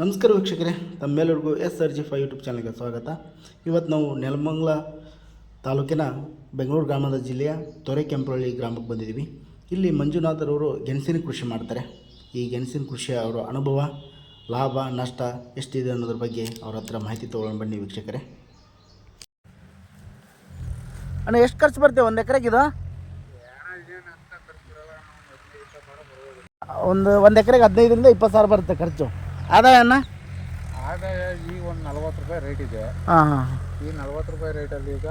ನಮಸ್ಕಾರ ವೀಕ್ಷಕರೇ, ತಮ್ಮೆಲ್ಲರಿಗೂ ಎಸ್ ಆರ್ ಜಿ ಫೈ ಯೂಟ್ಯೂಬ್ ಚಾನಲ್ಗೆ ಸ್ವಾಗತ. ಇವತ್ತು ನಾವು ನೆಲಮಂಗಲ ತಾಲೂಕಿನ ಬೆಂಗಳೂರು ಗ್ರಾಮದ ಜಿಲ್ಲೆಯ ತೊರೆಕೆಂಪರಳ್ಳಿ ಗ್ರಾಮಕ್ಕೆ ಬಂದಿದ್ದೀವಿ. ಇಲ್ಲಿ ಮಂಜುನಾಥರವರು ಗೆಣಸಿನ ಕೃಷಿ ಮಾಡ್ತಾರೆ. ಈ ಗೆಣಸಿನ ಕೃಷಿಯ ಅವರ ಅನುಭವ, ಲಾಭ, ನಷ್ಟ ಎಷ್ಟಿದೆ ಅನ್ನೋದ್ರ ಬಗ್ಗೆ ಅವ್ರ ಹತ್ರ ಮಾಹಿತಿ ತೊಗೊಂಡು ಬನ್ನಿ ವೀಕ್ಷಕರೇ. ಅಣ್ಣ, ಎಷ್ಟು ಖರ್ಚು ಬರ್ತೇವೆ ಒಂದು ಎಕರೆಗೆ ಇದು? ಒಂದು ಒಂದು ಎಕರೆಗೆ ಹದಿನೈದರಿಂದ ಇಪ್ಪತ್ತು ಸಾವಿರ ಬರುತ್ತೆ ಖರ್ಚು. ಆದಾಯ ಅಣ್ಣ? ಆದಾಯ ಈ ಒಂದು ನಲ್ವತ್ತು ರೂಪಾಯಿ ರೇಟ್ ಇದೆ. ಹಾಂ ಹಾಂ ಈ ನಲ್ವತ್ತು ರೂಪಾಯಿ ರೇಟಲ್ಲಿ ಈಗ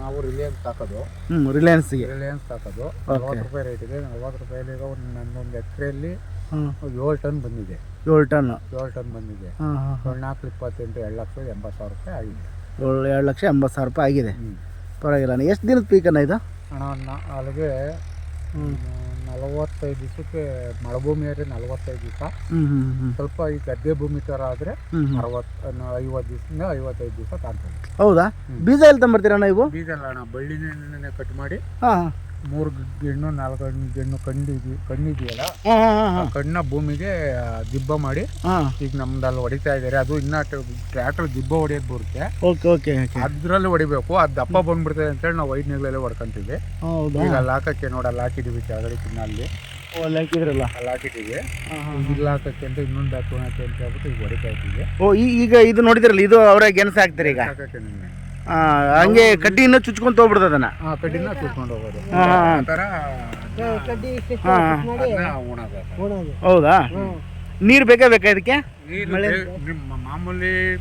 ನಾವು ರಿಲಯನ್ಸ್ ಹಾಕೋದು. ಹ್ಞೂ ರಿಲಯನ್ಸ್ಗೆ ರಿಲಯನ್ಸ್ ಹಾಕೋದು. ನಲ್ವತ್ತು ರೂಪಾಯಿ ರೇಟ್ ಇದೆ. ನಲ್ವತ್ತು ರೂಪಾಯಲ್ಲಿ ಈಗ ಒಂದು ನನ್ನೊಂದು ಎಕರೆಯಲ್ಲಿ ಏಳು ಟನ್ ಬಂದಿದೆ. ಏಳು ಟನ್. ಏಳು ಟನ್ ಬಂದಿದೆ. ಏಳು ನಾಲ್ಕು ಇಪ್ಪತ್ತೆಂಟು ಎರಡು ಲಕ್ಷದ ಎಂಬತ್ತು ಸಾವಿರ ರೂಪಾಯಿ ಆಗಿದೆ. ಏಳು ಎರಡು ಲಕ್ಷ ಎಂಬತ್ತು ಸಾವಿರ ರೂಪಾಯಿ ಆಗಿದೆ. ಪರವಾಗಿಲ್ಲ ಎಷ್ಟು ದಿನದ ಪೀಕ್ ಅಣ್ಣ ಇದು? ಅಣ್ಣ ಅಲ್ಲಿಗೆ ಹ್ಞೂ ನಲವತ್ತೈದು ದಿವಸಕ್ಕೆ ಮಳಭೂಮಿ ಆದ್ರೆ ನಲವತ್ತೈದು ದಿವಸ. ಸ್ವಲ್ಪ ಈ ಗದ್ದೆ ಭೂಮಿ ಥರ ಆದರೆ ಅರವತ್ತು ಐವತ್ತು ದಿವಸದಿಂದ ಐವತ್ತೈದು ದಿವಸ ಕಾಣ್ತದೆ ಹೌದಾ? ಬೀಜ ಎಲ್ಲಿ ತಂಬರ್ತೀರಣ್ಣ ನೀವು ಬೀಜ ಅಲ್ಲ ಅಣ್ಣ ಬಳ್ಳಿನೇ ಕಟ್ ಮಾಡಿ ಹಾಂ. ಮೂರು ಗಿಣ್ಣು ನಾಲ್ಕು ಗಣ್ಣು ಗೆಣ್ಣು ಕಣ್ಣಿದಿ ಕಣ್ಣಿದೆಯಲ್ಲ ಆ ಕಣ್ಣ ಭೂಮಿಗೆ ದಿಬ್ಬ ಮಾಡಿ ಈಗ ನಮ್ದಲ್ಲಿ ಹೊಡಿತಾ ಇದ್ದಾರೆ. ಅದು ಇನ್ನ ಟ್ರ್ಯಾಕ್ಟರ್ ದಿಬ್ಬ ಹೊಡಿಯೋದ್ ಬರುತ್ತೆ. ಓಕೆ ಓಕೆ ಅದ್ರಲ್ಲಿ ಹೊಡಿಬೇಕು. ಅದು ದಪ್ಪ ಬಂದ್ಬಿಡ್ತದೆ ಅಂತ ಹೇಳಿ ನಾವು ಐದು ನೆಗಳಲ್ಲೇ ಹೊಡ್ಕೊಂತೀವಿ. ಈಗ ಅಲ್ಲಿ ಹಾಕಕ್ಕೆ ನೋಡಿ ಅಲ್ಲಿ ಹಾಕಿದೀವಿ ಕೆಳಗಡೆ ಕಿನ್ನ ಅಲ್ಲಿ ಹಾಕಿದ್ರಲ್ಲ? ಅಲ್ಲಿ ಹಾಕಿದ್ದೀವಿ ಹಾಂ ಹಾಂ ಈಗ ಇಲ್ಲಿ ಹಾಕಕ್ಕೆ ಅಂತ ಇನ್ನೊಂದು ಹಾಕೋಣಕ್ಕೆ ಅಂತ ಹೇಳ್ಬಿಟ್ಟು ಈಗ ಹೊಡಿತಾ ಇದ್ದೀವಿ. ಓ ಈಗ ಇದು ನೋಡಿದ್ರಲ್ಲ ಇದು ಅವರೇ ಗೆಣಸು ಹಾಕ್ತಾರೆ ಈಗ? ಹಾಕಕ್ಕೆ ಹಂಗೆ ಕಡ್ಡಿನ ಚುಚ್ಕೊಂತ ಹೋಗ್ಬಿಡ್ತದೆ ಅದನ್ನ. ಆ ಕಡ್ಡಿನ ಚುಚ್ಕೊಂಡು ಹೋಗೋದು. ಹಾಂ ಹಾಂ. ಥರ ಹೌದಾ? ನೀರು ಬೇಕೇ ಬೇಕಾ ಇದಕ್ಕೆ? ನೀರು ನಿಮ್ಮ ಮಾಮೂಲಿ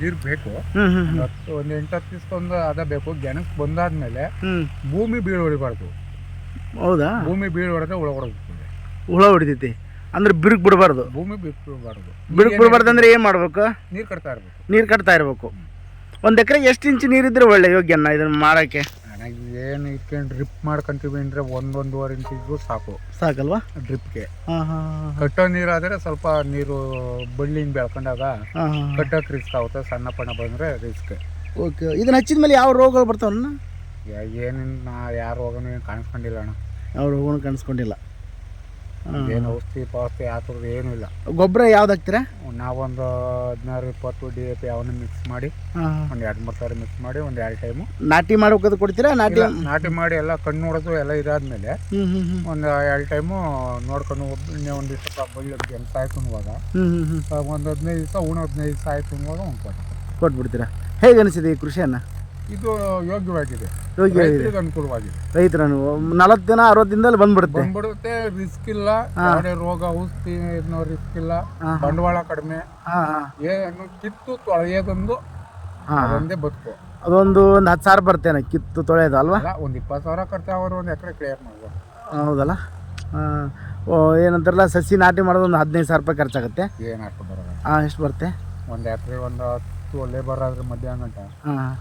ನೀರು ಬೇಕು. ಹ್ಞೂ ಹ್ಞೂ ಹತ್ತು ಒಂದು ಎಂಟು ಹತ್ತು ದಿವಸಕ್ಕೊಂದು ಅದ ಬೇಕು. ಗೆಣಸ್ ಬಂದಾದ್ಮೇಲೆ ಭೂಮಿ ಬೀಳು ಹೊಡಿಬಾರ್ದು. ಹೌದಾ? ಭೂಮಿ ಬೀಳು ಹೊಡೆದ್ರೆ ಹುಳ ಹೊಡೆದ್ಬಿಡ್ತದೆ. ಹುಳ ಹೊಡಿತೈತಿ. ಅಂದ್ರೆ ಬಿರುಕ್ ಬಿಡಬಾರ್ದು. ಭೂಮಿ ಬಿಡಬಾರ್ದು. ಬಿರುಕು ಬಿಡಬಾರ್ದು ಅಂದ್ರೆ ಏನು ಮಾಡ್ಬೇಕು? ನೀರು ಕಟ್ತಾ ಇರ್ಬೇಕು. ನೀರು ಕಟ್ತಾ ಇರಬೇಕು. ಒಂದು ಎಕರೆಗೆ ಎಷ್ಟು ಇಂಚು ನೀರಿದ್ರೆ ಒಳ್ಳೆ ಯೋಗ್ಯನ ಇದನ್ನ ಮಾಡಕ್ಕೆ ಏನು ಇಟ್ಕೊಂಡು ಡ್ರಿಪ್ ಮಾಡ್ಕೊಂತೀವಿ ಅಂದರೆ ಒಂದೊಂದುವರೆ ಇಂಚ್ ಇದ್ರು ಸಾಕು. ಸಾಕಲ್ವಾ? ಡ್ರಿಪ್ಗೆ ಕಟ್ಟೋ ನೀರಾದರೆ ಸ್ವಲ್ಪ ನೀರು ಬಳ್ಳಿನ ಬೆಳ್ಕೊಂಡಾಗ ಕಟ್ಟೋಕೆ ರಿಸ್ಕ್ ಆಗುತ್ತೆ ಸಣ್ಣ ಪಣ್ಣ ಬಂದರೆ ರಿಸ್ಕ್ ಓಕೆ ಇದನ್ನ ಹಚ್ಚಿದ ಮೇಲೆ ಯಾವ ರೋಗಗಳು ಬರ್ತಾವನ್ನ ಏನೇನು ನಾ ಯಾರು ರೋಗನೂ ಏನು ಕಾಣಿಸ್ಕೊಂಡಿಲ್ಲ ಅಣ್ಣ. ಯಾವ ರೋಗನೂ ಕಾಣಿಸ್ಕೊಂಡಿಲ್ಲ. ಏನು ಔಷಧಿ ಪಾವತಿ ಹಾಕೋದು ಏನೂ ಇಲ್ಲ. ಗೊಬ್ಬರ ಯಾವ್ದು ಹಾಕ್ತೀರಾ? ನಾವೊಂದು ಹದಿನಾರು ಇಪ್ಪತ್ತು ಡಿ ಎ ಪಿ ಅವನ್ನ ಮಿಕ್ಸ್ ಮಾಡಿ ಒಂದು ಎರಡು ಮೂರು ಸಾರಿ ಮಿಕ್ಸ್ ಮಾಡಿ ಒಂದು ಎರಡು ಟೈಮು ನಾಟಿ ಮಾಡ್ಬೇಕಾದ್ರೆ ಕೊಡ್ತೀರಾ? ನಾಟಿ ನಾಟಿ ಮಾಡಿ ಎಲ್ಲ ಕಣ್ಣು ನೋಡೋದು ಎಲ್ಲ ಇದಾದ್ಮೇಲೆ ಒಂದು ಎರಡು ಟೈಮು ನೋಡ್ಕೊಂಡು ಒಬ್ಬನೇ ಒಂದು ದಿವಸ ಬಳ್ಳಿ ಎಂತ ಆಯ್ತು ಅನ್ನುವಾಗ ಒಂದು ಹದಿನೈದು ದಿವಸ ಉಣ ಹದಿನೈದು ದಿವಸ ಆಯ್ತು ಅನ್ನುವಾಗ ಒಂದು ಕೊಟ್ಟು ಕೊಟ್ಬಿಡ್ತೀರಾ? ಹೇಗೆ ಅನಿಸಿದೆ ಈ ಕೃಷಿಯನ್ನು? ಇದು ಯೋಗ್ಯವಾಗಿದೆ. ಯೋಗ್ಯ ಇದೆ ರೈತರಿಗೆ ಅನುಕೂಲವಾಗಿದೆ. ರೈತರ ನಲವತ್ತು ದಿನ ಅರವತ್ತು ದಿನದಲ್ಲಿ ಬಂದ್ಬಿಡುತ್ತೆ. ಬಂದ್ಬಿಡುತ್ತೆ ರಿಸ್ಕ್ ಇಲ್ಲ. ಯಾವುದೇ ರೋಗ ಔಷಧಿ ರಿಸ್ಕ್ ಇಲ್ಲ. ಹಾ. ಬಂಡವಾಳ ಕಡಿಮೆ. ಹಾಂ ಹಾಂ. ಏನು ಕಿತ್ತು ತೊಳೆಯೋದೊಂದು ಹಾಂ. ಅದೊಂದೇ ಬದುಕು. ಅದೊಂದು ಒಂದು ಹತ್ತು ಸಾವಿರ ಬರ್ತೇನೆ ಕಿತ್ತು ತೊಳೆಯೋದು ಅಲ್ವಾ? ಅಲ್ಲ ಒಂದು ಇಪ್ಪತ್ತು ಸಾವಿರ ಖರ್ಚು ಅವರು ಒಂದು ಎಕರೆ ಕ್ಲಿಯರ್ ಮಾಡ್ಬೋದು. ಹೌದಲ್ಲ? ಹಾಂ. ಓ ಏನಂತಾರಲ್ಲ ಸಸಿ ನಾಟಿ ಮಾಡೋದು ಒಂದು ಹದಿನೈದು ಸಾವಿರ ರೂಪಾಯಿ ಖರ್ಚಾಗುತ್ತೆ. ಏನು ಅಷ್ಟು ಬರೋಲ್ಲ. ಹಾಂ ಎಷ್ಟು ಬರುತ್ತೆ? ಒಂದು ಎಕರೆ ಒಂದು ಹತ್ತು ಲೇಬರ್ ಆದ್ರೆ ಮಧ್ಯಾಹ್ನ ಗಂಟ. ಹಾಂ.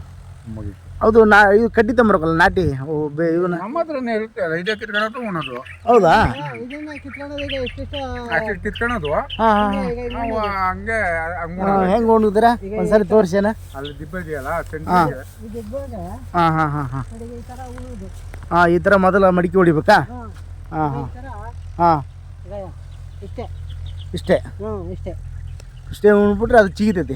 ಹೌದು ನಾ ಇದು ಕಡ್ಡಿ ತಂಬರಕಲ್ಲ ನಾಟಿ. ಓ ಬೇ ಇವನ್ನ ನಮ್ಮ ಹತ್ರನೇ ಇರುತ್ತೆ ಕಿತ್ಕೊಳ್ಳೋದು ಉಣೋದು ಹೌದಾ? ಅಷ್ಟು ಕಿತ್ಕೊಳ್ಳೋದು ಹಾಂ ಹಾಂ ನಾವು ಹಂಗೆ ಹಂಗೆ. ಹೆಂಗೆ ಉಣ್ದಿರಾ? ಒಂದ್ಸರಿ ತೋರಿಸೇನ. ಅಲ್ಲಿ ದಿಬ್ಬ ಇದೆಯಲ್ಲ ಹಾಂ. ಹಾಂ ಹಾಂ ಹಾಂ ಹಾಂ. ಈ ಥರ ಮೊದಲ ಮಡಿಕೆ ಹೊಡಿಬೇಕಾ? ಹಾಂ. ಹಾಂ ಹಾಂ. ಇಷ್ಟೇ. ಇಷ್ಟೇ. ಇಷ್ಟೇ. ಇಷ್ಟೇ ಉಣ್ಬಿಟ್ರೆ ಅದು ಚಿಗಿತೈತಿ.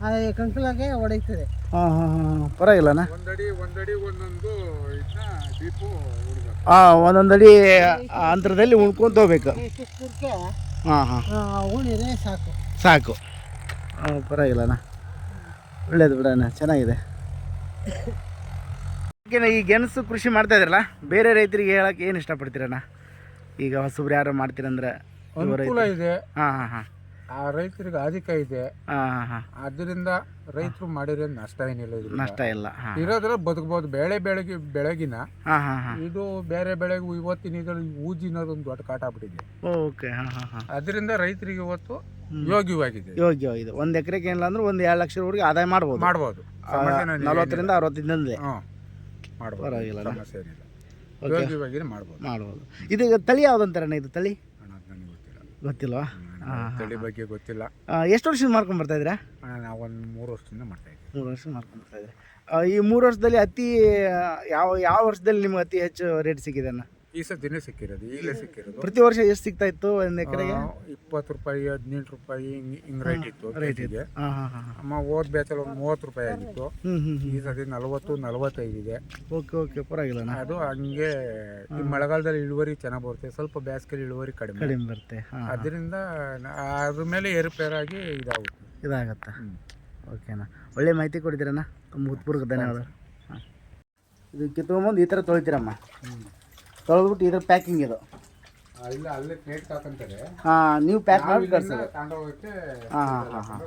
ಅದು ಕಂಕಲಾಗೆ ಹೊಡೆಯುತ್ತದೆ ಹಾಂ ಹಾಂ ಹಾಂ ಪರವಾಗಿಲ್ಲಣ್ಣ ಒಂದಡಿ ಒಂದಡಿ ಒಂದೊಂದು ಇದನ್ನ ದೀಪು ಹುಡುಗ ಹಾಂ ಒಂದೊಂದು ಅಡಿ ಅಂತರದಲ್ಲಿ ಉಣ್ಕೊಂತ ಹೋಗ್ಬೇಕು. ಇಷ್ಟಕ್ಕೆ ಹಾಂ ಹಾಂ. ಉಣಿದ್ರೆ ಸಾಕು. ಸಾಕು. ಹಾಂ ಪರವಾಗಿಲ್ಲಣ್ಣ ಒಳ್ಳೇದು ಬಿಡಣ್ಣ ಚೆನ್ನಾಗಿದೆ. ಈ ಗೆಣಸು ಕೃಷಿ ಮಾಡ್ತಾ ಇದ್ರಲ್ಲ ಬೇರೆ ರೈತರಿಗೆ ಹೇಳಕ್ಕೆ ಏನು ಇಷ್ಟಪಡ್ತೀರಣ್ಣ? ಈಗ ಹೊಸಬ್ರು ಯಾರು ಮಾಡ್ತೀರಂದ್ರೆ? ಅನುಕೂಲ ಇದೆ. ಹಾಂ ಹಾಂ ಹಾಂ. ಆ ರೈತರಿಗೆ ಅಧಿಕ ಇದೆ. ಹಾಂ ಹಾಂ ಹಾಂ. ಅದರಿಂದ ರೈತರು ಮಾಡಿರೋ ನಷ್ಟ ಏನಿಲ್ಲ ಇದು ನಷ್ಟ ಇಲ್ಲ ಹಾಂ ಇರೋದ್ರ ಬದುಕಬಹುದು ಬೆಳೆ ಬೆಳಗ್ಗೆ ಬೆಳಗಿನ ಹಾಂ ಹಾಂ ಹಾಂ. ಇದು ಬೇರೆ ಬೆಳೆಗೂ ಇವತ್ತಿನ ಇದ್ರಲ್ಲಿ ಒಂದು ದೊಡ್ಡ ಕಾಟ ಆಗ್ಬಿಟ್ಟಿದೆ. ಓಕೆ ಹಾಂ ಹಾಂ ಹಾಂ. ಅದರಿಂದ ರೈತರಿಗೆ ಇವತ್ತು ಯೋಗ್ಯವಾಗಿದೆ. ಯೋಗ್ಯವಾಗಿದೆ. ಒಂದು ಎಕರೆಗೆ ಏನಿಲ್ಲ ಅಂದ್ರೆ ಒಂದು ಎರಡು ರೂಪಾಯಿ ಆದಾಯ ಮಾಡ್ಬೋದು. ಮಾಡ್ಬೋದು. ನಲವತ್ತರಿಂದ ಅರವತ್ತಿಂದ ಹ್ಮ್. ಮಾಡ್ಬೋದು. ಪರವಾಗಿಲ್ಲ. ಸಮಸ್ಯೆ ಏನಿಲ್ಲ. ಮಾಡ್ಬೋದು. ಮಾಡ್ಬೋದು. ಇದು ತಳಿ ಯಾವ್ದಂತಾರಣ್ಣ ಇದು ತಳಿ? ಗೊತ್ತಿಲ್ವಾ? ತಳಿ ಬಗ್ಗೆ ಗೊತ್ತಿಲ್ಲ. ಎಷ್ಟು ವರ್ಷದಿಂದ ಮಾಡ್ಕೊಂಡು ಬರ್ತಾ ಇದ್ದೀರಾ? ನಾವು ಒಂದು ಮೂರು ವರ್ಷದಿಂದ ಮಾಡ್ತಾ ಇದ್ದೀವಿ ಮೂರು ವರ್ಷ ಮಾಡ್ಕೊಂಡು ಬರ್ತಾ ಇದ್ದೀರಿ. ಈ ಮೂರು ವರ್ಷದಲ್ಲಿ ಅತಿ ಯಾವ ಯಾವ ವರ್ಷದಲ್ಲಿ ನಿಮ್ಗೆ ಅತಿ ಹೆಚ್ಚು ರೇಟ್ ಸಿಕ್ಕಿದೆ ಅಣ್ಣ? ಈ ಸದ್ಯನೇ ಸಿಕ್ಕಿರೋದು ಈಗಲೇ ಸಿಕ್ಕಿರೋದು. ಪ್ರತಿ ವರ್ಷ ಎಷ್ಟು ಸಿಗ್ತಾ ಇತ್ತು ಒಂದು ಎಕರೆಗೆ ಇಪ್ಪತ್ತು ರೂಪಾಯಿ ಹದಿನೆಂಟು ರೂಪಾಯಿ ಹಿಂಗೆ ಹಿಂಗ್ ರೇಟ್ ಇತ್ತು ರೇಟ್ ಇದೆ ಹಾಂ ಹಾಂ ಹಾಂ ಹಾಂ. ಅಮ್ಮ ಹೋದ ಬ್ಯಾಚಲ್ಲಿ ಒಂದು ಮೂವತ್ತು ರೂಪಾಯಿ ಆಗಿತ್ತು. ಹ್ಞೂ ಹ್ಞೂ ಹ್ಞೂ ಈ ಸತಿ ನಲವತ್ತು ನಲವತ್ತೈದಿದೆ ಓಕೆ ಓಕೆ ಪರವಾಗಿಲ್ಲ ಅದು ಹಂಗೆ ಈ ಮಳೆಗಾಲದಲ್ಲಿ ಇಳುವರಿ ಚೆನ್ನಾಗಿ ಬರುತ್ತೆ. ಸ್ವಲ್ಪ ಬೇಸಿಗೆಲಿ ಇಳುವರಿ ಕಡಿಮೆ. ಕಡಿಮೆ ಬರುತ್ತೆ. ಹಾಂ ಅದರಿಂದ ನ- ಅದ್ರ ಮೇಲೆ ಏರುಪೇರಾಗಿ ಇದಾಗುತ್ತೆ. ಇದಾಗತ್ತಾ. ಓಕೆನಾ ಒಳ್ಳೆ ಮಾಹಿತಿ ಕೊಡಿದಿರಣ್ಣ ತುಂಬ ಉತ್ಪೂರ್ವಕ ಧನ್ಯವಾದ ಹಾಂ. ಇದು ಕಿತ್ಕೊಂಬಂದು ಈ ಥರ ತೊಳಿತೀರಮ್ಮ. ತೊಳೆದ್ಬಿಟ್ಟು ಇದ್ರ ಪ್ಯಾಕಿಂಗ್ ಇದು. ಹಾಂ ನೀವು ಪ್ಯಾಕ್ ಮಾಡಿ ಕಳಿಸೋದು. ಹಾಂ ಹಾಂ ಹಾಂ ಹಾಂ.